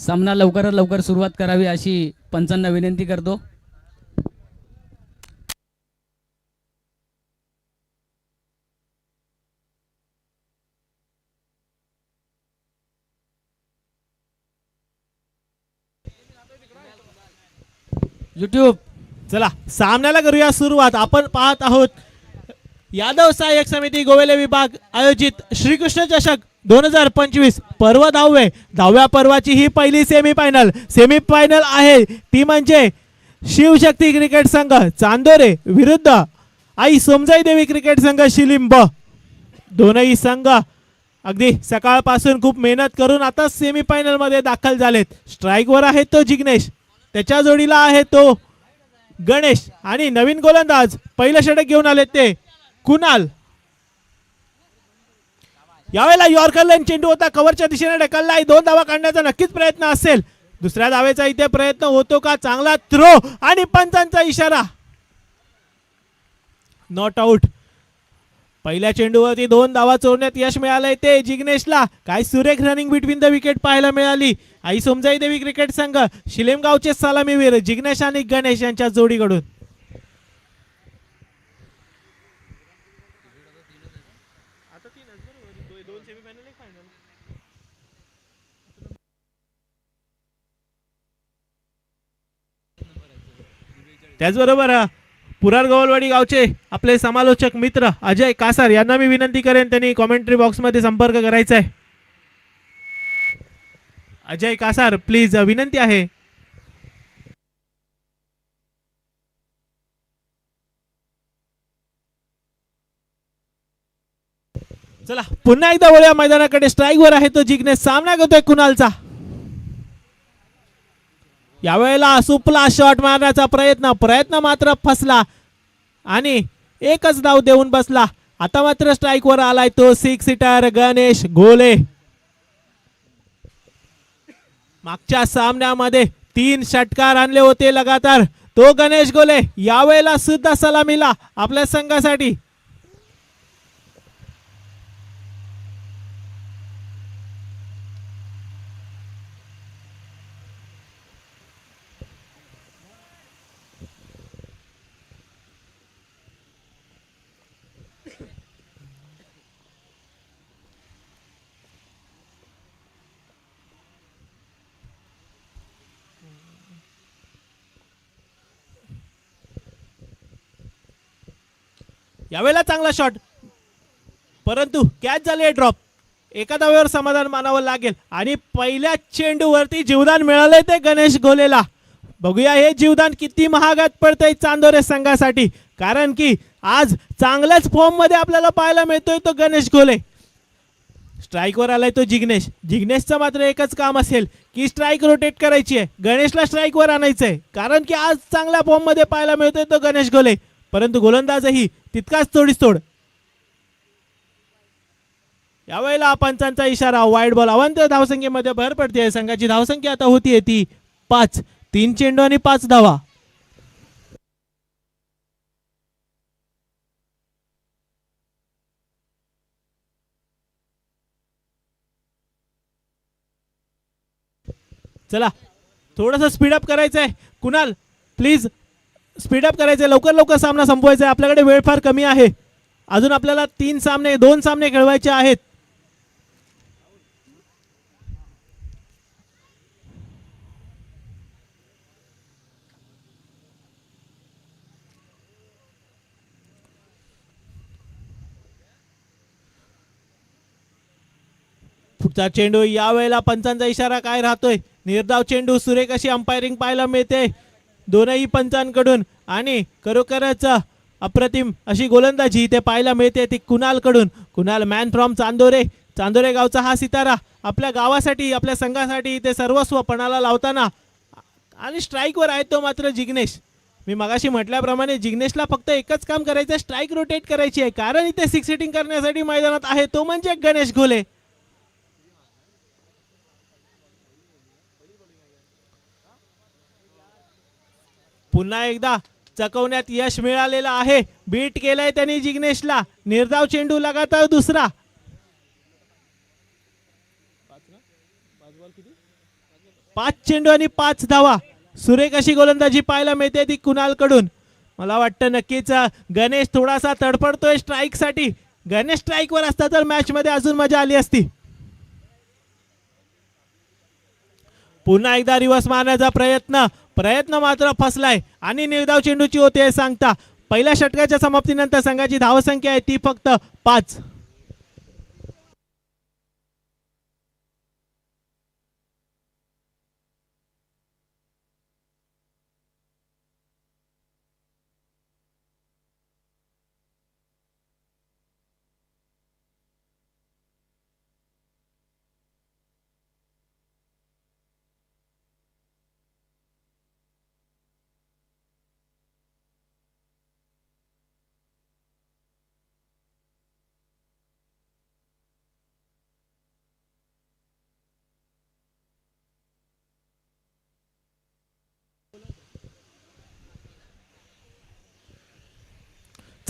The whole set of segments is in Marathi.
सामना लवकरात लवकर सुरुवात करावी अशी पंचांना विनंती करतो. युट्यूब चला सामन्याला करूया सुरुवात. आपण पाहत आहोत यादव सहाय्यक समिती गोवेले विभाग आयोजित श्रीकृष्ण चषक दोन हजार पंचवीस पर्व दहावे. दहाव्या पर्वाची ही पहिली सेमी फायनल सेमी फायनल आहे. ती म्हणजे शिवशक्ती क्रिकेट संघ चांदोरे विरुद्ध आई सोमजाई देवी क्रिकेट संघ शिलिंब. दोनही संघ अगदी सकाळपासून खूप मेहनत करून आता सेमी फायनल दाखल झालेत. स्ट्राईकवर आहे तो जिग्नेश. त्याच्या जोडीला आहे तो गणेश. आणि नवीन गोलंदाज पहिलं षटक घेऊन आले ते कुणाल? यावेळेला यॉर्कर लाईन चेंडू होता. कव्हरच्या दिशेने ढकलला. आहे दोन धावा काढण्याचा नक्कीच प्रयत्न असेल. दुसऱ्या धावेचा इथे प्रयत्न होतो का? चांगला थ्रो आणि पंचांचा इशारा. नॉट आउट पहिल्या चेंडूवरती दोन धावा चोरण्यात यश मिळालंय ते जिग्नेशला. काय सुरेख रनिंग बिटवीन द विकेट पाहायला मिळाली. आई सोमजाई देवी क्रिकेट संघ शिलेमगावचे सलामीवीर जिग्नेश आणि गणेश यांच्या जोडीकडून. त्याचबरोबर पुरार गवलवाडी गावचे आपले समालोचक मित्र अजय कासार यांना मी विनंती करेन त्यांनी कॉमेंट्री बॉक्समध्ये संपर्क करायचा आहे. अजय कासार प्लीज विनंती आहे. चला पुन्हा एकदा वळ्या मैदानाकडे स्ट्राईकवर आहे तो जिग्नेश सामना करतोय कुणालचा? यावेळेला सुपला शॉट मारण्याचा प्रयत्न प्रयत्न मात्र फसला. आणि एकच धाव देऊन बसला. आता मात्र स्ट्राईकवर आलाय तो सिक्स सीटर गणेश गोले मागच्या सामन्यामध्ये तीन षटकार आणले होते लगातार. तो गणेश गोले यावेळेला सुद्धा सलामीला आपल्या संघासाठी. यावेळेला चांगला शॉट परंतु कॅच झाले ड्रॉप एका धाव्यावर समाधान मानावं लागेल. आणि पहिल्या चेंडूवरती जीवदान मिळालंय ते गणेश गोलेला बघूया हे जीवदान किती महागात पडतंय चांदोरे संघासाठी. कारण की आज चांगल्याच फॉर्ममध्ये आपल्याला पाहायला मिळतोय तो गणेश गोले स्ट्राईकवर आलाय तो जिग्नेश. जिग्नेशचं मात्र एकच काम असेल की स्ट्राईक रोटेट करायची आहे. गणेशला स्ट्राईकवर आणायचं आहे कारण की आज चांगल्या फॉर्ममध्ये पाहायला मिळतोय तो गणेश गोले परंतु गोलंदाजही तितकाच तोडीस तोड यावेळेला पंचांचा इशारा वाईट बॉल अवांतर धावसंख्येमध्ये भर पडते. संघाची धावसंख्या आता होतीये ती पाच तीन चेंडू आणि पाच धावा. चला थोडंसं स्पीडअप करायचंय. कुणाल प्लीज स्पीडअप करायचं आहे लवकर लवकर सामना संपवायचा आहे आपल्याकडे वेळ फार कमी आहे. अजून आपल्याला तीन सामने दोन सामने खेळवायचे आहेत. पुढचा चेंडू यावेळेला पंचांचा इशारा काय राहतोय? निर्धाव चेंडू सुरेख अशी अंपायरिंग पाहायला मिळते. दोनही पंचांकडून आणि खरोखरच अप्रतिम अशी गोलंदाजी इथे पाहायला मिळते ती कुणालकडून. Kunal man from Chandore. Chandore गावचा हा सितारा आपल्या गावासाठी आपल्या संघासाठी इथे सर्वस्व पणाला लावताना आणि स्ट्राईकवर आहे तो मात्र जिग्नेश. मी मगाशी म्हटल्याप्रमाणे जिग्नेशला फक्त एकच काम करायचं स्ट्राईक रोटेट करायची आहे. कारण इथे सिक्स हिटिंग करण्यासाठी मैदानात आहे तो म्हणजे गणेश घोले. पुन्हा एकदा चकवण्यात यश मिळालेलं आहे. बीट केलंय त्यांनी जिग्नेशला. निर्धाव चेंडू लगातार दुसरा. पाच चेंडू आणि पाच धावा. सुरेख अशी गोलंदाजी पाहायला मिळते ती कुणालकडून? मला वाटतं नक्कीच गणेश थोडासा तडफडतोय स्ट्राईकसाठी. गणेश स्ट्राईक वर असता तर मॅच मध्ये अजून मजा आली असती. पुन्हा एकदा रिवर्स मारण्याचा प्रयत्न. प्रयत्न मात्र फसलाय. आणि निर्धाव चेंडूची होते हे सांगता. पहिल्या षटकाच्या समाप्तीनंतर संघाची धावसंख्या आहे ती फक्त पाच.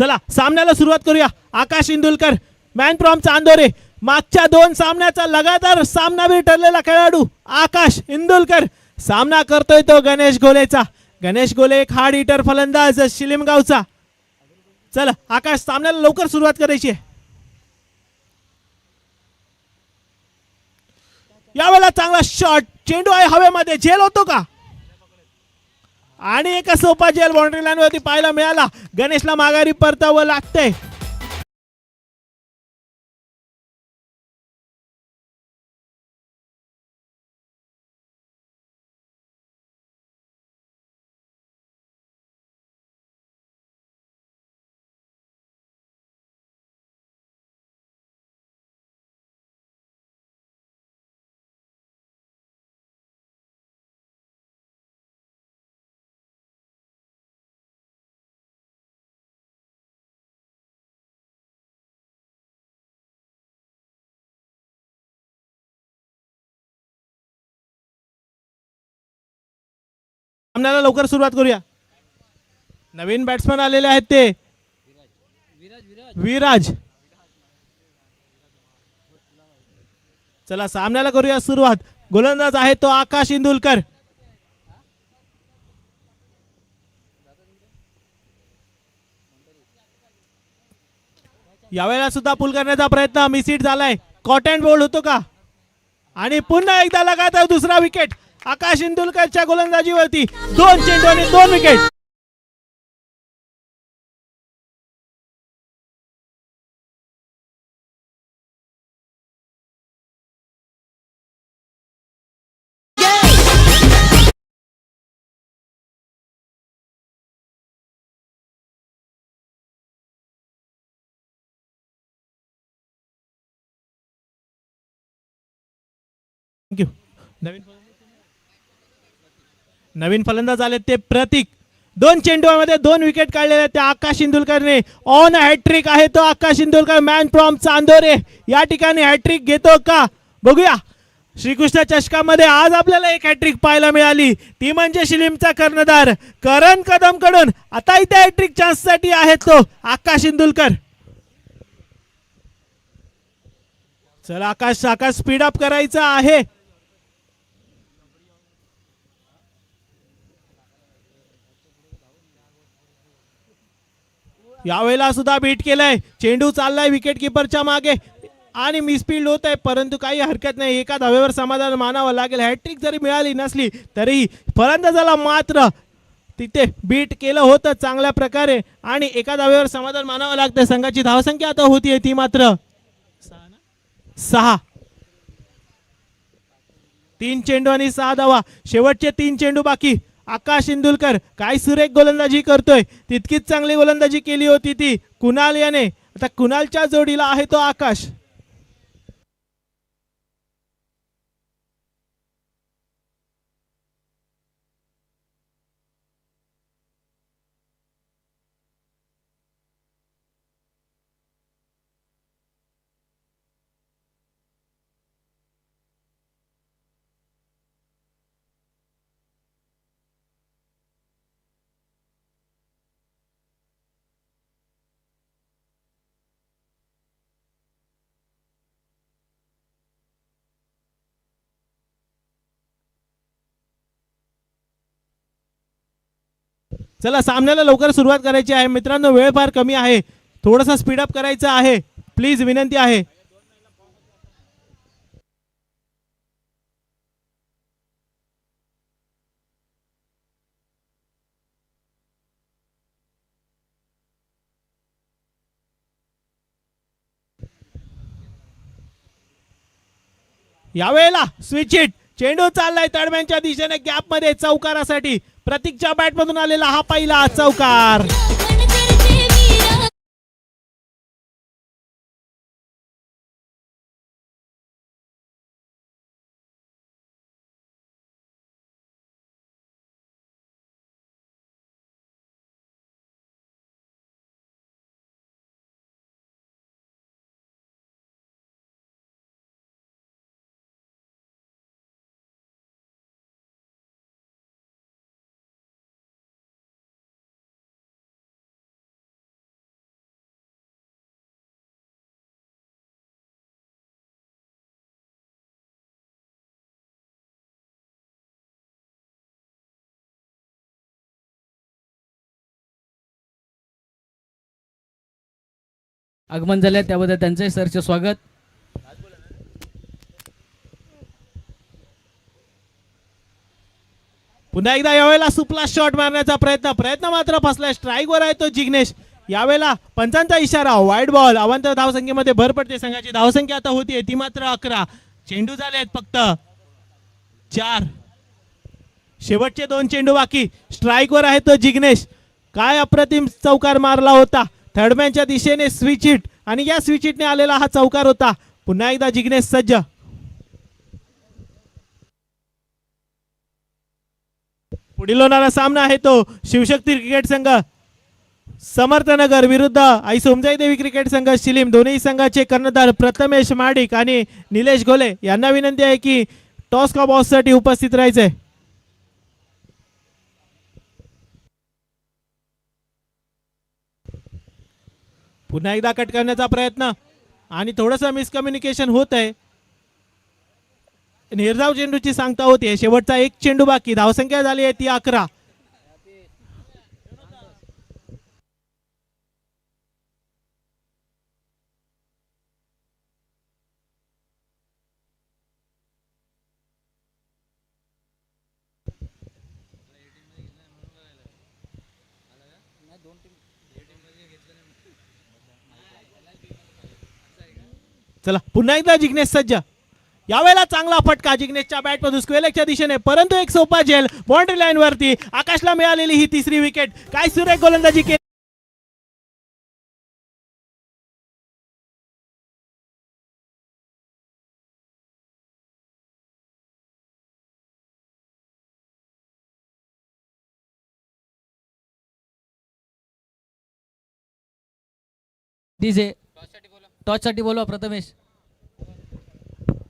चला सामन्याला सुरुवात करूया. Akash Indulkar man from Chandore. मागच्या दोन सामन्याचा लगातार सामनावीर ठरलेला खेळाडू आकाश इंदुलकर. सामना करतोय तो गणेश गोलेचा. गणेश गोले एक हार्ड हिटर फलंदाज शिलिमगावचा. चला आकाश सामन्याला लवकर सुरुवात करायची यावेळेला चांगला शॉट चेंडू आहे हवेमध्ये. झेल होतो का? आणि एका सोपा जेल बाउंड्री लाईन वरती पाहायला मिळाला. गणेशला माघारी परतावं लागतंय. सामन्याला लवकर सुरुवात करूया. नवीन बॅट्समन आलेले आहेत ते. विराज. चला सामन्याला करूया सुरुवात. गोलंदाज आहे तो आकाश इंदुलकर. यावेळेला सुद्धा पुल करण्याचा प्रयत्न. मिसिट झालाय. कॉटन बोल्ड होतो का? आणि पुन्हा एकदा लगातार दुसरा विकेट आकाश इंदुलकरच्या गोलंदाजीवरती दोन चेंडू आणि दोन विकेट थँक्यू नवीन नवीन फलंदाज आले ते प्रतीक. दोन चेंडूमध्ये दोन विकेट काढलेले आहेत त्या आकाश इंदुलकरने. ऑन हॅट्रिक आहे तो आकाश इंदुलकर मॅन फ्रॉम चांदोरे. या ठिकाणी हॅट्रिक घेतो का? बघूया. श्रीकृष्ण चषकामध्ये आज आपल्याला एक हॅट्रिक पाहायला मिळाली. ती म्हणजे शिलीमचा कर्णधार. करण कदमकडून आता इथे हॅट्रिक चान्ससाठी आहे तो आकाश इंदुलकर. चला आकाश आकाश स्पीड अप करायचा आहे. यावेळेला सुद्धा बीट केलाय. चेंडू चाललाय विकेट किपरच्या मागे. आणि मिसफील्ड होत आहे परंतु काही हरकत नाही. एका धावेवर समाधान मानावं लागेल. हॅट्रिक जरी मिळाली नसली तरीही फलंदाजाला मात्र तिथे बीट केलं होतं चांगल्या प्रकारे. आणि एका धावेवर समाधान मानावं लागतं संघाची धावसंख्या आता होतीये ती मात्र सहा. तीन चेंडू आणि सहा धावा. शेवटचे तीन चेंडू बाकी. आकाश इंदुलकर काय सुरेख गोलंदाजी करतोय? तितकीच चांगली गोलंदाजी केली होती ती कुणाल याने. आता कुणालच्या जोडीला आहे तो आकाश? चला सामन्याला लवकर सुरुवात करायची आहे. मित्रांनो वेळ फार कमी आहे. थोडंसं स्पीडअप करायचं आहे. प्लीज विनंती आहे. यावेळेला स्विच हिट चेंडू चाललाय तडम्यांच्या दिशेने गॅपमध्ये चौकारासाठी. प्रतीकच्या बॅटमधून आलेला हा पहिला चौकार. आगमन झाले त्याबद्दल त्यांचे सरचे स्वागत. पुन्हा एकदा यावेळेला सुपला शॉट मारण्याचा प्रयत्न प्रयत्न मात्र फसला स्ट्राईकवर आहे तो जिग्नेश. यावेळेला पंचांचा इशारा वाईट बॉल अवांत धावसंख्येमध्ये भर पडते संघाची. धावसंख्या आता होती ती मात्र अकरा. चेंडू झाले आहेत फक्त. चार. शेवटचे दोन चेंडू बाकी. स्ट्राईकवर आहे तो जिग्नेश. काय अप्रतिम चौकार मारला होता? थर्डमॅनच्या दिशेने स्विच हिट आणि या स्विच हिटने आलेला हा चौकार होता. पुन्हा एकदा जिग्नेश सज्ज. पुढील होणारा सामना आहे तो शिवशक्ती क्रिकेट संघ. समर्थनगर विरुद्ध आई सोमजाई देवी क्रिकेट संघ शिलीम दोन्ही संघाचे कर्णधार प्रथमेश माडिक आणि निलेश घोले यांना विनंती आहे की टॉस का बॉससाठी उपस्थित राहायचंय? पुन्हा एकदा कट करण्याचा प्रयत्न. आणि थोडंसं मिसकम्युनिकेशन होत आहे. निर्धाव चेंडूची सांगता होते. शेवटचा एक चेंडू बाकी. धावसंख्या झाली आहे ती अकरा. चला पुन्हा एकदा जिग्नेश सज्ज. यावेळेला चांगला फटका जिग्नेशच्या बॅट मधून स्क्वेलेकच्या दिशेने. परंतु एक सोपा झेल बाउंड्री लाईन वरती आकाशला मिळालेली ही तिसरी विकेट काय सुरेख गोलंदाजी केली. डीजे. टॉचसाठी बोलवा प्रथमेश.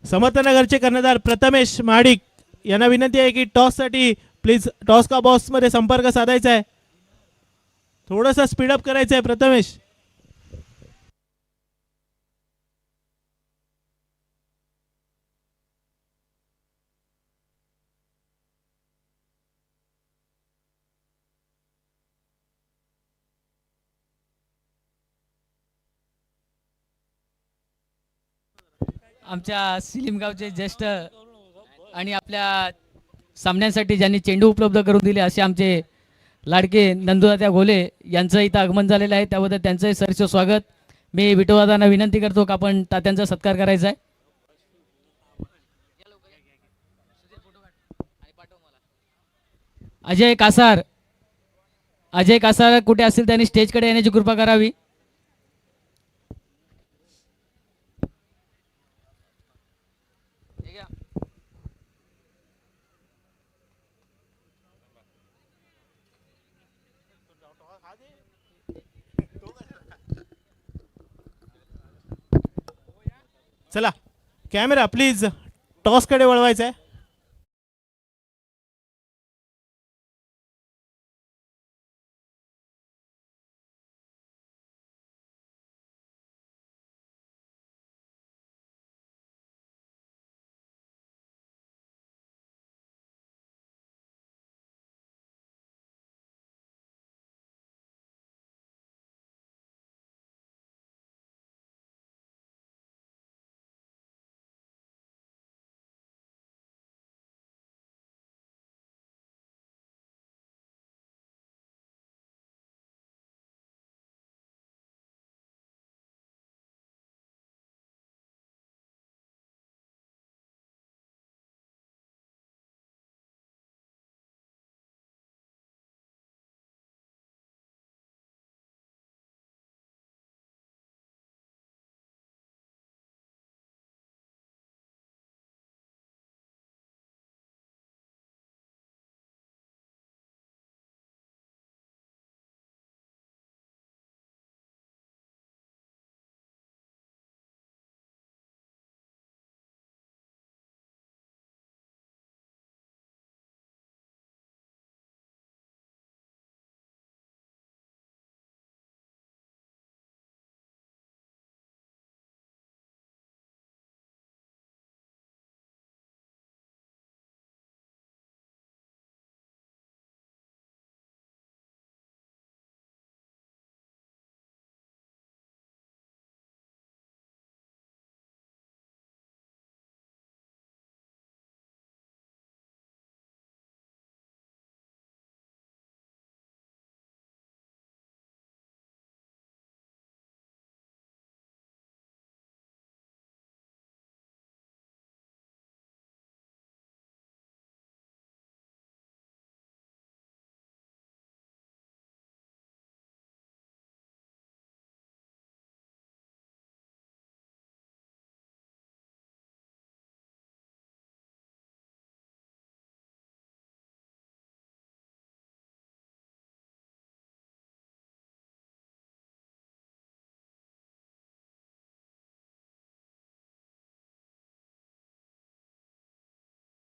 समर्थनगरचे कर्णधार प्रथमेश महाडिक यांना विनंती आहे की टॉससाठी प्लीज टॉस का बॉसमध्ये संपर्क साधायचा आहे? थोडंसं स्पीडअप करायचं आहे प्रथमेश. आमच्या सिलिमगावचे ज्येष्ठ आणि आपल्या सामन्यांसाठी ज्यांनी चेंडू उपलब्ध करून दिले असे आमचे लाडके नंदुदात्या घोले यांचं इथं आगमन झालेलं आहे. त्याबद्दल त्यांचंही सरचं स्वागत. मी विठोदादांना विनंती करतो का आपण तात्यांचा सत्कार करायचा आहे. अजय कासार अजय कासार कुठे असतील त्यांनी स्टेजकडे येण्याची कृपा करावी. चला. कॅमेरा प्लीज टॉसकडे वळवायचा आहे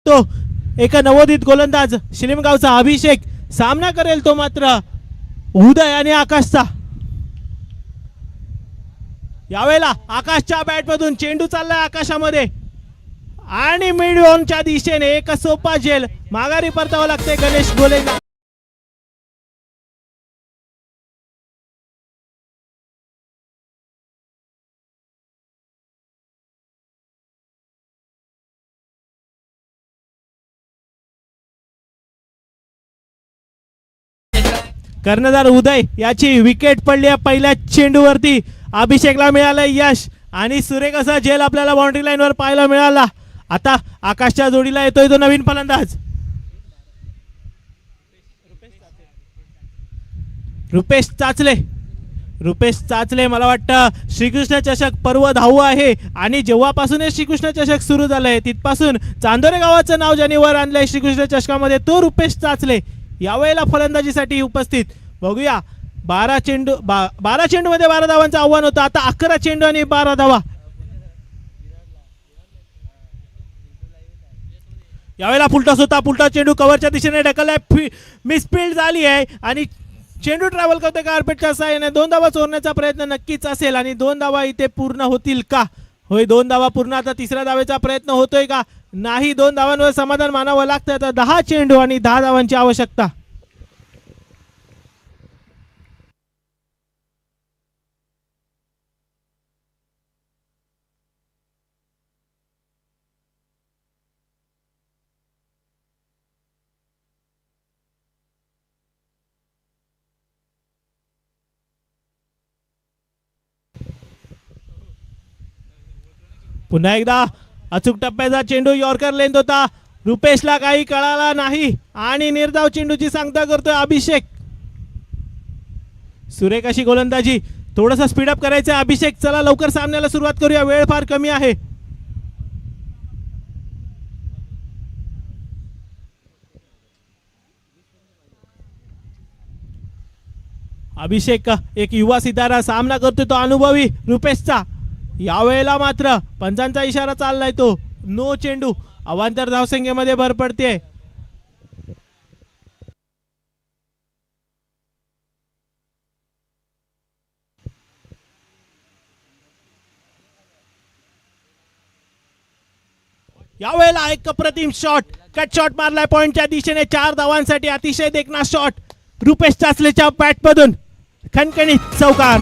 तो एका नवोदित गोलंदाज शिलिमगावचा अभिषेक सामना करेल तो मात्र उदय आणि आकाशचा. यावेळेला आकाशच्या बॅटमधून चेंडू चाललाय आकाशामध्ये. आणि मिड ऑनच्या दिशेने एक सोपा झेल. माघारी परतावं लागते गणेश गोलेला कर्णधार उदय याची विकेट पडली आहे पहिल्या चेंडूवरती. अभिषेकला मिळालं यश आणि सुरेख असा झेल आपल्याला बाउंड्री लाईनवर पाहायला मिळाला. आता आकाशच्या जोडीला येतोय तो नवीन फलंदाज. रुपेश चाचले. रुपेश चाचले मला वाटतं श्रीकृष्ण चषक पर्व धावू आहे आणि जेव्हापासून हे श्रीकृष्ण चषक सुरू झालंय तिथपासून चांदोरे गावाचं नाव ज्यांनी वर आणलंय श्रीकृष्ण चषकामध्ये तो रुपेश चाचले. यावेळेला फलंदाजीसाठी उपस्थित. बघूया बारा चेंडू बा बारा चेंडूमध्ये बारा धावांचं आव्हान होतं. आता अकरा चेंडू आणि बारा धावा. यावेळेला फुलटॉस होता फुलटॉस चेंडू कव्हरच्या दिशेने ढकललाय. मिसफिल्ड झाली आहे आणि चेंडू ट्रॅव्हल करतोय कार्पेटच्या साह्याने दोन धावा चोरण्याचा प्रयत्न नक्कीच असेल आणि दोन धावा इथे पूर्ण होतील का? होय दोन धावा पूर्ण. आता तिसऱ्या धावेचा प्रयत्न होतोय का? नाही दोन धावांवर समाधान मानावं लागतं आता दहा चेंडू आणि दहा धावांची आवश्यकता. पुन्हा एकदा अचूक टप्प्याचा चेंडू यॉर्कर लेंथ होता. रुपेशला काही कळाला नाही आणि निर्धाव चेंडूची सांगता करतोय अभिषेक. सुरेख अशी गोलंदाजी. थोडंसं स्पीडअप करायचं अभिषेक. चला लवकर सामन्याला सुरुवात करूया. वेळ फार कमी आहे. अभिषेक एक युवा सितारा सामना करतोय तो अनुभवी रुपेशचा. यावेळेला मात्र पंचांचा इशारा चाललाय तो. नो चेंडू. अवांतर धावसंख्येमध्ये भर पडते यावेळेला एक अप्रतिम शॉट. कट शॉट मारलाय पॉइंटच्या दिशेने. चार धावांसाठी अतिशय देखना शॉट. रुपेश चाचलेच्या बॅटमधून खणखणीत चौकार.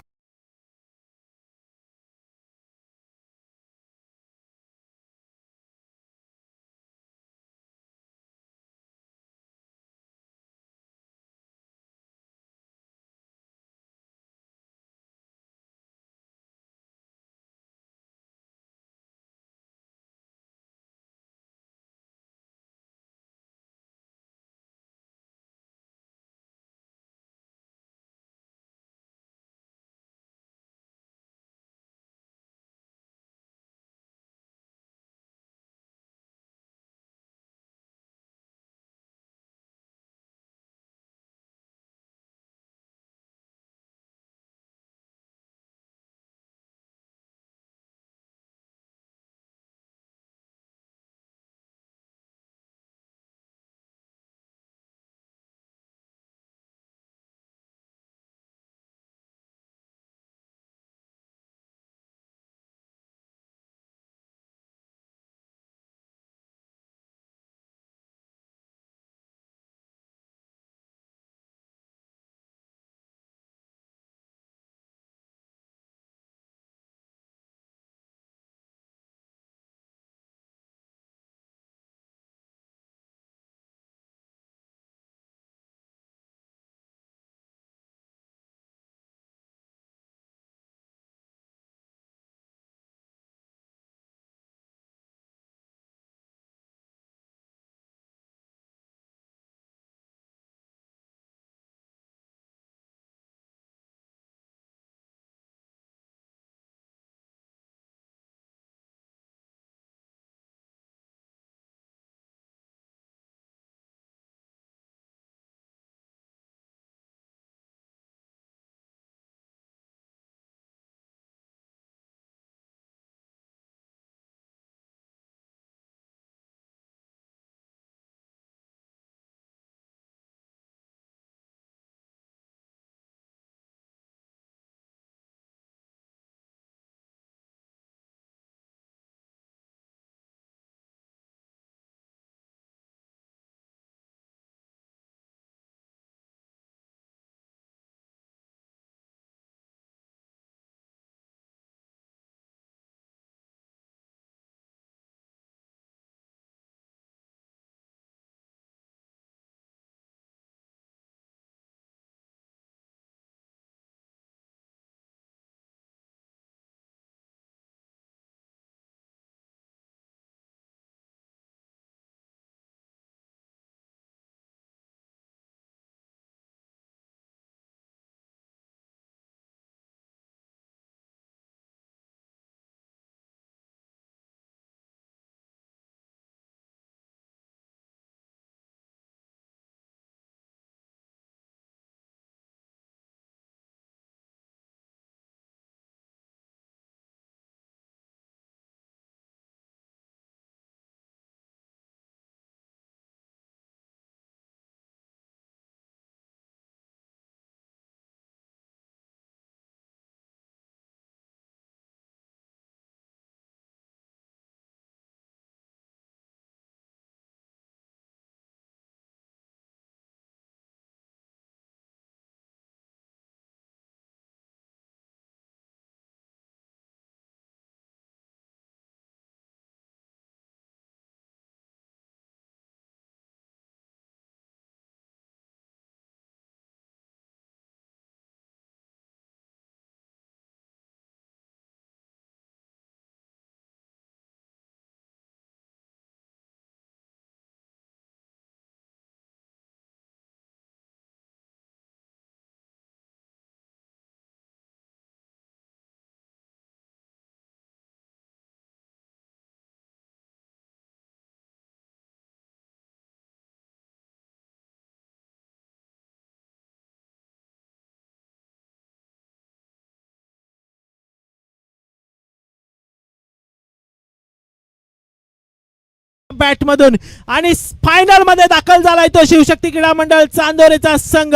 बॅट मधून आणि फायनलमध्ये दाखल झालाय तो शिवशक्ती क्रीडा मंडळ चांदोरेचा संघ.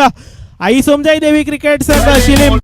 आई सोमजाई देवी क्रिकेट संघ शिलीम